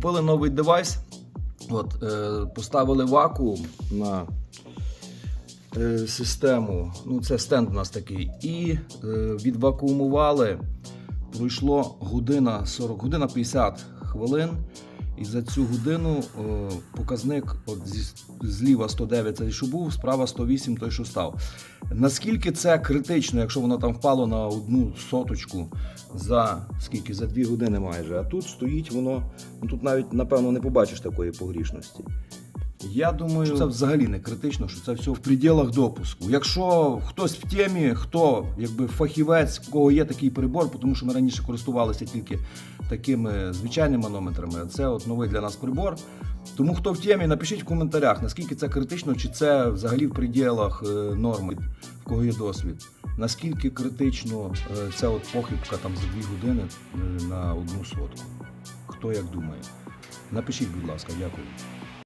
Купили новий девайс, от, е, поставили вакуум на е, систему. Ну, це стенд у нас такий. І е, відвакуумували. Пройшло година 40, година 50 хвилин. І за цю годину е, показник от зі, зліва 109 цей, що був, справа 108 той, що став. Наскільки це критично, якщо воно там впало на одну соточку за скільки? За дві години майже. А тут стоїть воно, ну тут навіть напевно не побачиш такої погрішності. Я думаю, що це взагалі не критично, що це все в пределах допуску. Якщо хтось в темі, хто якби фахівець, в кого є такий прибор, тому що ми раніше користувалися тільки такими звичайними манометрами, це от новий для нас прибор. Тому хто в темі, напишіть в коментарях, наскільки це критично, чи це взагалі в пределах е, норми, в кого є досвід. Наскільки критично е, ця от похибка там за дві години е, на одну сотку. Хто як думає? Напишіть, будь ласка, дякую.